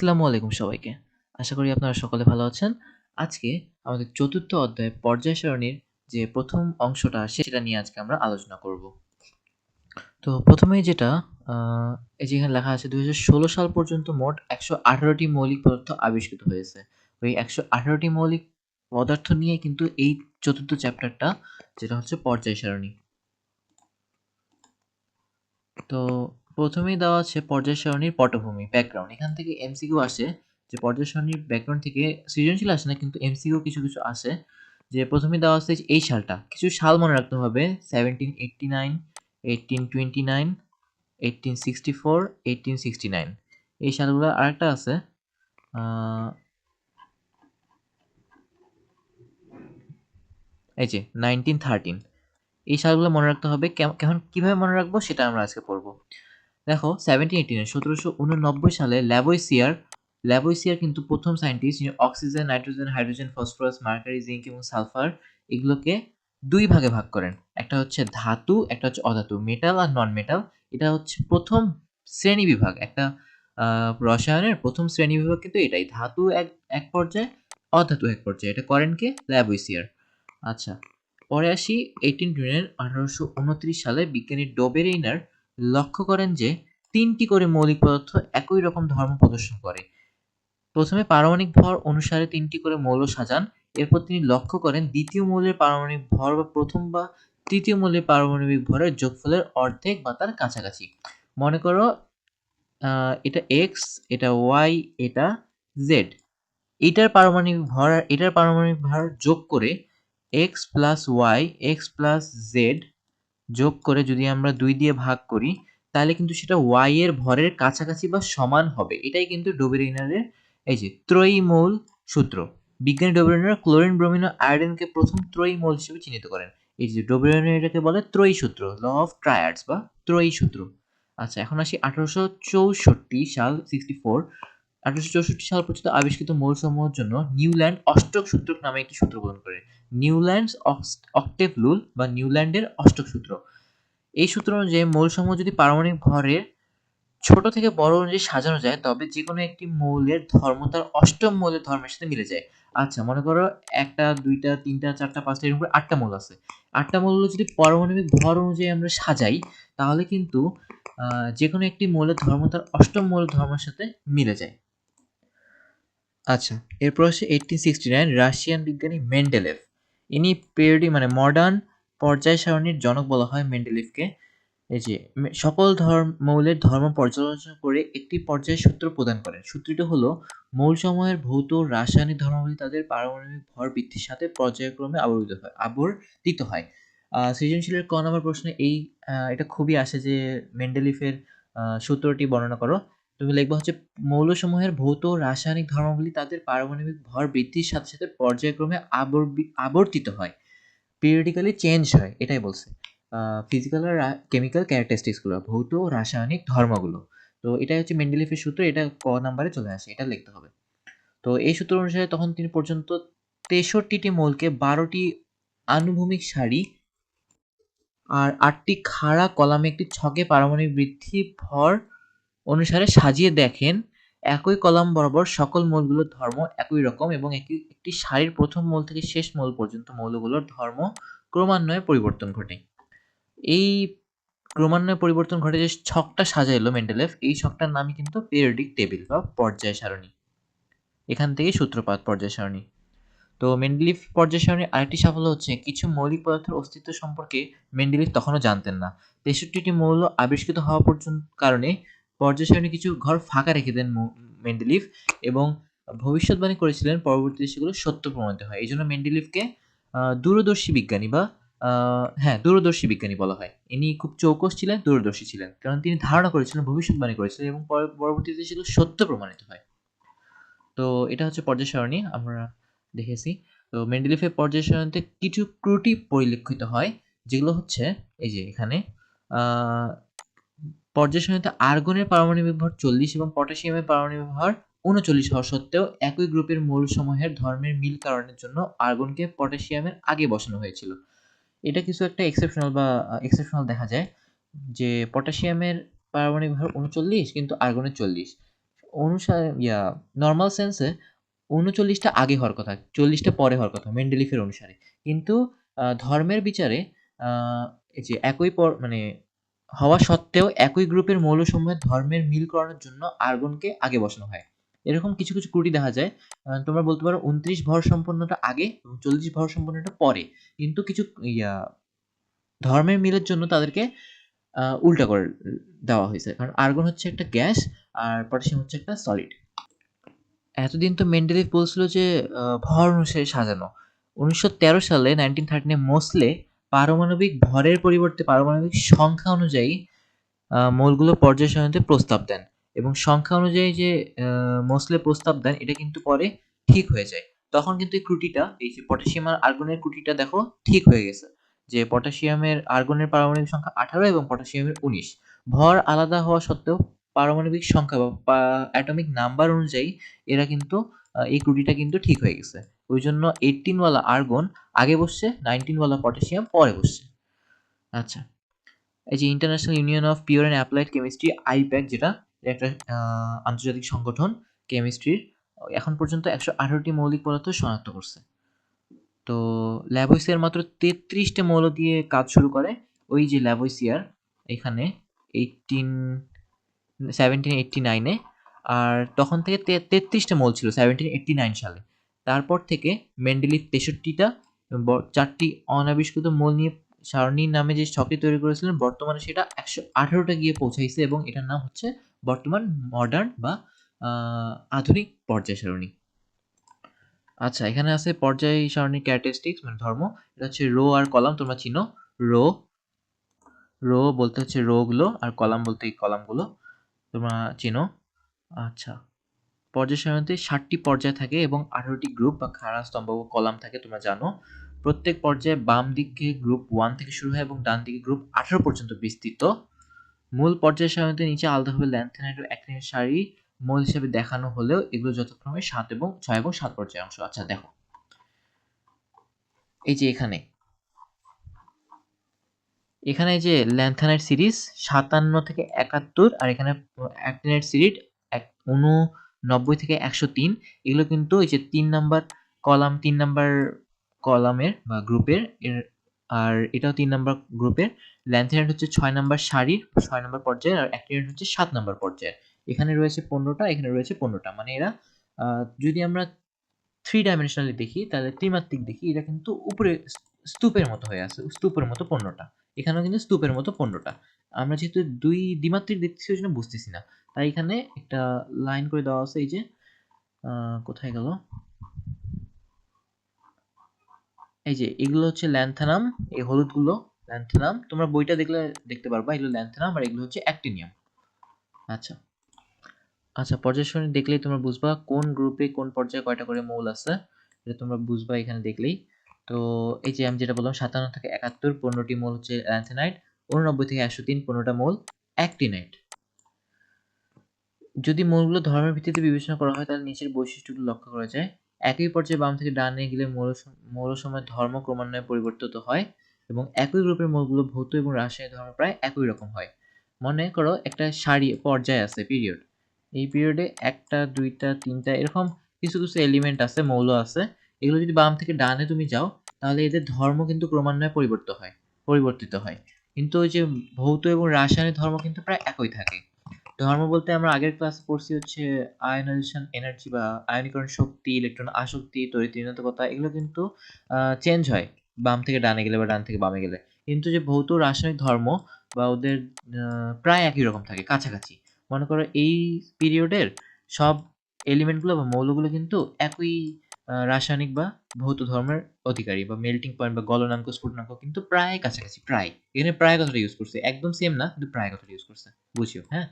আসসালামু আলাইকুম সবাইকে। আশা করি আপনারা সকলে ভালো আছেন। আজকে আমাদের চতুর্থ অধ্যায় পর্যায় সারণীর যে প্রথম অংশটা সেটা নিয়ে আজকে আমরা আলোচনা করব। তো ১ম এই যেটা এই যে এখানে লেখা আছে ২০১৬ সাল পর্যন্ত মোট একশো টি মৌলিক পদার্থ আবিষ্কৃত হয়েছে। ওই ১১৮ টি মৌলিক পদার্থ নিয়ে কিন্তু এই চতুর্থ চ্যাপ্টারটা, যেটা হচ্ছে পর্যায় সারণী। তো ১ম এই দেওয়া আছে পর্যায় সারণীর পটভূমি, ব্যাকগ্রাউন্ড। এখান থেকে এমসিকিউ আসে যে পর্যায় সারণীর ব্যাকগ্রাউন্ড থেকে সৃজনশীল আসে না কিন্তু এমসিকিউ কিছু, কিছু আসে। যে ১ম এই দেওয়া আছে এই সালটা। কিছু সাল মনে রাখতে হবে 1789, 1829, 1864, 1869 এই সালগুলো আরেকটা আছে এই যে 1913 এই সালগুলো মনে রাখতে হবে। কেম কেমন কীভাবে মনে রাখব সেটা আমরা আজকে পড়ব। দেখো 1789 ১৭৮৯ সালে ল্যাভোইসিয়ার ল্যাভোইসিয়ার কিন্তু প্রথম সায়েন্টিস্ট যিনি oxygen, nitrogen, hydrogen, phosphorus, mercury, zinc এবং সালফার এগুলোকে দুই ভাগে ভাগ করেন। একটা হচ্ছে ধাতু, একটা হচ্ছে অধাতু। মেটাল আর নন মেটাল। এটা হচ্ছে প্রথম শ্রেণি বিভাগ একটা রসায়নের প্রথম শ্রেণি বিভাগ কিন্তু এটাই। ধাতু এক এক পর্যায়ে, অধাতু এক পর্যায়ে। এটা করেন কে? ল্যাভোইসিয়ার। আচ্ছা, পরে আসি 1829 1829 সালে বিজ্ঞানী ডোবেরেইনার লক্ষ্য করেন যে তিনটি করে মৌলিক পদার্থ একই রকম ধর্ম প্রদর্শন করে। প্রথমে পারমাণবিক ভর অনুসারে তিনটি করে মৌল সাজান। এরপর তিনি লক্ষ্য করেন দ্বিতীয় মৌলের পারমাণবিক ভর বা প্রথম বা তৃতীয় মৌলের পারমাণবিক ভরের যোগফলের অর্ধেক বা তার কাছাকাছি। মনে করো এটা এক্স এটা ওয়াই এটা জেড এটার পারমাণবিক ভর আর এটার পারমাণবিক ভর যোগ করে x plus y x plus z যোগ করে যদি আমরা দুই দিয়ে ভাগ করি তাহলে কিন্তু সেটা y এর ভরের কাছাকাছি বা সমান হবে। এটাই কিন্তু ডোবেরিনারের এই যে ত্রয়ী মৌল সূত্র। বিজ্ঞানী ডোবেরেইনার ক্লোরিন, ব্রোমিন ও আয়োডিনকে প্রথম ত্রয়ী মৌল হিসেবে চিহ্নিত করেন। এই যে ডোবেরেইনার এটাকে বলে ত্রয়ী সূত্র, ল অফ ট্রায়াডস বা ত্রয়ী সূত্র। আচ্ছা এখন আসি ১৮৬৪ সাল 64 ১৮৬৪ সাল পর্যন্ত আবিষ্কৃত মৌলসমূহের জন্য নিউল্যান্ড অষ্টক সূত্রক নামে একটি সূত্র প্রদান করে। নিউল্যান্ডস অক্টেভ রুল বা নিউল্যান্ডের অষ্টক সূত্র। এই সূত্র অনুযায়ী মৌলসমূহ যদি পারমাণবিক ভরের ছোট থেকে বড় অনুযায়ী সাজানো যায় তবে যে কোনো একটি মৌলের ধর্ম তার অষ্টম মৌলের ধর্মের সাথে মিলে যায়। আচ্ছা মনে করো ১টা, ২টা, ৩টা, ৪টা, ৫টা এরকম করে ৮টা মৌল আছে। আটটা মৌল যদি পারমাণবিক ভর অনুযায়ী আমরা সাজাই তাহলে কিন্তু যে কোনো একটি মৌলের ধর্ম তার অষ্টম মৌলের ধর্মের সাথে মিলে যায়। আচ্ছা এরপর আসে 1869 রাশিয়ান বিজ্ঞানী মেন্ডেলেভ। ইনি পিরিয়ডি মানে মডার্ন পর্যায় সারণীর জনক বলা হয় মেন্ডেলিভকে। এই যে সকল ধর্ম, মৌলের ধর্ম পর্যালোচনা করে একটি পর্যায় সূত্র প্রদান করেন। সূত্রটি হলো মৌলসমূহের ভৌত রাসায়নিক ধর্মাবলী তাদের পারমাণবিক ভর বৃদ্ধির সাথে পর্যায়ক্রমে আবর্তিত হয় আবর্তিত হয়। সৃজনশীলের ক নম্বর প্রশ্নে এই এটা খুবই আসে যে, মেন্ডেলিফের সূত্রটি বর্ণনা করো। তুমি লিখবা হচ্ছে মৌলসমূহের ভৌত রাসায়নিক ধর্মগুলি তাদের পারমাণবিক ভর বৃদ্ধির সাথে, সাথে পর্যায়ক্রমে আবর্তিত হয়। পিরিয়ডিক্যালি চেঞ্জ হয় এটাই বলছে। ফিজিক্যাল আর কেমিক্যাল ক্যারেক্টারিস্টিক্সগুলো, ভৌত রাসায়নিক ধর্মগুলো। তো এটাই হচ্ছে মেন্ডেলিফের সূত্র। এটা ক নাম্বারে চলে আসে। এটা লিখতে হবে। তো এই সূত্র অনুসারে তখন তিনি পর্যন্ত ৬৩টি মৌলকে ১২টি আনুভূমিক সারি আর আটটি খাড়া কলামে একটি ছকে পারমাণবিক বৃদ্ধি ভর অনুসারে সাজিয়ে দেখেন, একই কলাম বরাবর সকল মৌলগুলোর ধর্ম একই রকম এবং একই, একটি সারির প্রথম মৌল থেকে শেষ মৌল পর্যন্ত মৌলগুলোর ধর্ম ক্রমান্বয়ে পরিবর্তন ঘটে। এই ক্রমান্বয়ে পরিবর্তন ঘটে যে ছকটা সাজাইলো মেন্ডেলেভ এই ছকটার নামই কিন্তু পিরিয়ডিক টেবিল বা পর্যায় সারণী। এখান থেকে সূত্রপাত, পর্যায় সারণী। তো মেন্ডেলিভ পর্যায় সারণীর আরেকটি সাফল্য হচ্ছে, কিছু মৌলিক পদার্থের অস্তিত্ব সম্পর্কে মেন্ডেলিভ তখনও জানতেন না। ৬৩টি মৌল আবিষ্কৃত হওয়া পর্যন্ত কারণে পর্যায় সারণী কিছু ঘর ফাঁকা রেখে দেন মেন্ডেলিভ এবং ভবিষ্যৎবাণী করেছিলেন পরবর্তীতে সেগুলো সত্য প্রমাণিত হয়। এইজন্য মেন্ডেলিভকে আ দূরদর্শী বিজ্ঞানী বা হ্যাঁ দূরদর্শী বিজ্ঞানী বলা হয়। ইনি খুব চৌকস ছিলেন, দূরদর্শী ছিলেন। কারণ তিনি ধারণা করেছিলেন, ভবিষ্যৎবাণী করেছিলেন এবং পর পরবর্তীতে সেগুলো সত্য প্রমাণিত হয়। তো এটা হচ্ছে পর্যায় সারণী আমরা দেখেছি। তো মেন্ডেলিভের পর্যায় সারণীতে কিছু ত্রুটি পরিলক্ষিত হয় যেগুলো হচ্ছে এই যে এখানে আ পর্যায় সারণীতে আর্গনের পারমাণবিক ভর ৪০ এবং পটাশিয়ামের পারমাণবিক ভর ৩৯ হওয়া সত্ত্বেও একই গ্রুপের মৌলসমূহের ধর্মের মিল কারণের জন্য আর্গনকে পটাশিয়ামের আগে বসানো হয়েছিল। এটা কিছু একটা এক্সেপশনাল বা এক্সেপশনাল দেখা যায় যে পটাশিয়ামের পারমাণবিক ভর ৩৯ কিন্তু আর্গনের ৪০ অনুসারে ইয়া নর্মাল সেন্সে উনচল্লিশটা আগে হওয়ার কথা, চল্লিশটা পরে হওয়ার কথা মেন্ডেলিফের অনুসারে। কিন্তু ধর্মের বিচারে যে একই পর মানে হওয়া সত্ত্বেও একই গ্রুপের মৌলসমূহের ধর্মের মিল করানোর জন্য আর্গনকে আগে বসানো হয়। এরকম কিছু, কিছু ত্রুটি দেখা যায়। তোমরা বলতে পারো ২৯ ভর সম্পন্নটা আগে এবং ৪০ ভর সম্পন্নটা পরে। কিন্তু কিছু ইয়া ধর্মের মিলের জন্য তাদেরকে উল্টা করে দেওয়া হয়েছে কারণ আর্গন হচ্ছে একটা গ্যাস আর পটাশিয়াম হচ্ছে একটা সলিড। এতদিন তো মেন্ডেলিভ বলছিল যে ভর অনুসারে সাজানো। ১৯১৩ সালে 1913 থার্টিনে মোসলে পারমাণবিক ভরের পরিবর্তে পারমাণবিক সংখ্যা অনুযায়ী মৌলগুলো পর্যায় সারণীতে প্রস্তাব দেন এবং সংখ্যা অনুযায়ী যে মোসলে প্রস্তাব দেন, এটা কিন্তু পরে ঠিক হয়ে যায়। তখন কিন্তু এই ত্রুটিটা এই যে পটাশিয়াম আর আর্গনের ত্রুটিটা দেখো, ঠিক হয়ে গেছে। যে পটাশিয়ামের আর্গনের পারমাণবিক সংখ্যা 18 এবং পটাশিয়ামের 19 ভর আলাদা হওয়া সত্ত্বেও পারমাণবিক সংখ্যা বা অ্যাটমিক নাম্বার অনুযায়ী এরা কিন্তু এই ত্রুটিটা কিন্তু ঠিক হয়ে গেছে। ওইজন্য 18 ওয়ালা আর্গন আগে বসছে, 19 ওয়ালা পটাশিয়াম পরে বসছে। আচ্ছা। এই যে international union of pure and applied chemistry IUPAC যেটা একটা আন্তর্জাতিক সংগঠন কেমিস্ট্রির। এখন পর্যন্ত একশো আঠারোটি মৌলিক পদার্থ শনাক্ত করছে। তো ল্যাভোইসিয়ার মাত্র তেত্রিশটা মৌল দিয়ে কাজ শুরু করে। ওই যে ল্যাভোইসিয়ার এখানে 18 1789 নাইনে আর তখন থেকে তে ৩৩ টা মৌল ছিল 1789 সালে। তারপর থেকে মেন্ডেলিভ ৬৩ টা ব ৪ অনাবিষ্কৃত মূল নিয়ে সারণীর নামে যে ছকটি তৈরি করেছিলেন বর্তমানে সেটা একশো আঠারোটা গিয়ে পৌঁছাইছে এবং এটার নাম হচ্ছে বর্তমান মডার্ন বা আধুনিক পর্যায় সারণী। আচ্ছা এখানে আছে পর্যায় সারণীর ক্যারেক্টারিস্টিক্স মানে ধর্ম। এটা হচ্ছে রো আর কলাম তোমরা চিনো। রো, রো বলতে হচ্ছে রোগুলো আর কলাম বলতে এই কলামগুলো। তোমরা চিনো। আচ্ছা। পর্যায় সারণীতে ৭ টি পর্যায় থাকে এবং আঠারোটি গ্রুপ বা খাড়া স্তম্ভ বা কলাম থাকে, তোমরা জানো। প্রত্যেক পর্যায়ে বাম দিকে গ্রুপ ওয়ান থেকে শুরু হয় এবং ডান দিকে গ্রুপ ১৮ পর্যন্ত বিস্তৃত। মূল পর্যায় সারণীতে নিচে আলাদাভাবে ল্যান্থেনাইট ও অ্যাক্টিনের সারি মৌল হিসেবে দেখানো হলেও এগুলো যথাক্রমে সাত এবং ছয় এবং সাত পর্যায়ের অংশ। আচ্ছা দেখো। এই যে এখানে এখানে যে ল্যান্থানাইট সিরিজ ৫৭ থেকে ৭১ আর এখানে অ্যাক্টিনাইট সিরিজ এক ৮৯ থেকে ১০৩ এগুলো কিন্তু এই যে ৩ নাম্বার কলাম ৩ নাম্বার কলামের বা গ্রুপের এর, আর এটাও ৩ নাম্বার গ্রুপের। ল্যান্থেনাইট হচ্ছে ৬ নাম্বার সারির ৬ নাম্বার পর্যায়ের, আর অ্যাক্টিনাইট হচ্ছে ৭ নাম্বার পর্যায়ের। এখানে রয়েছে ১৫ টা এখানে রয়েছে ১৫ টা। মানে এরা যদি আমরা 3 ডাইমেনশনালি দেখি, তাহলে ত্রিমাত্রিক দেখি এটা কিন্তু উপরে স্তূপের মতো হয়ে আছে। স্তূপের মতো ১৫ টা। এখানেও কিন্তু স্তূপের মতো ১৫ টা। আমরা যেহেতু দুই দ্বিমাত্রিক দেখছি ওই জন্য বুঝতেছি না। তাই এখানে একটা লাইন করে দেওয়া আছে এই যে কোথায় গেল? এই যে এগুলো হচ্ছে ল্যান্থানাম এই হলুদগুলো ল্যান্থানাম। তোমরা বইটা দেখলে দেখতে পারবা এগুলো ল্যান্থানাম আর এগুলো হচ্ছে অ্যাক্টিনিয়াম। আচ্ছা। আচ্ছা পর্যায় সারণী দেখলেই তোমরা বুঝবা কোন গ্রুপে কোন পর্যায়ে কয়টা করে মৌল আছে। এটা তোমরা বুঝবা এখানে দেখলেই। তো এই যে আমি যেটা বললাম ৫৭ থেকে ৭১ ১৫ টি মৌল হচ্ছে ল্যান্থেনাইট, ৮৯ থেকে ১০৩ ১৫ টা মৌল অ্যাক্টিনাইট। যদি মৌলগুলো ধর্মের ভিত্তিতে বিবেচনা করা হয় তাহলে নিচের বৈশিষ্ট্যগুলো লক্ষ্য করা যায়। একই পর্যায়ে বাম থেকে ডানে গেলে মৌল মৌলসমূহের ধর্ম ক্রমান্বয়ে পরিবর্তিত হয় এবং একই গ্রুপের মৌলগুলো ভৌত এবং রাসায়নিক ধর্ম প্রায় একই রকম হয়। মনে করো একটা সারি পর্যায় আছে পিরিয়ড। এই পিরিয়ডে ১ টা ২ টা ৩ টা এরকম কিছু, কিছু এলিমেন্ট আছে মৌল আছে। এগুলো যদি বাম থেকে ডানে তুমি যাও তাহলে এদের ধর্ম কিন্তু ক্রমান্বয়ে পরিবর্তিত হয় পরিবর্তিত হয়। কিন্তু ওই যে ভৌত এবং রাসায়নিক ধর্ম কিন্তু প্রায় একই থাকে। ধর্ম বলতে আমরা আগের ক্লাসে পড়ছি হচ্ছে আয়নাইজেশন এনার্জি বা আয়নীকরণ শক্তি, ইলেকট্রন আসক্তি, তড়িৎ ঋণাত্মকতা এগুলো কিন্তু চেঞ্জ হয় বাম থেকে ডানে গেলে বা ডান থেকে বামে গেলে। কিন্তু যে ভৌত রাসায়নিক ধর্ম বা ওদের প্রায় একই রকম থাকে কাছাকাছি। মনে করো এই পিরিয়ডের সব এলিমেন্টগুলো বা মৌলগুলো কিন্তু একই রাসায়নিক বা ভৌত ধর্মের অধিকারী বা মেল্টিং পয়েন্ট বা গলনাঙ্ক, স্ফুটনাঙ্ক কিন্তু প্রায় কাছাকাছি প্রায়। এখানে প্রায় কথাটা ইউজ করছে। একদম সেম না কিন্তু প্রায় কথাটা ইউজ করছে। বুঝিও, হ্যাঁ?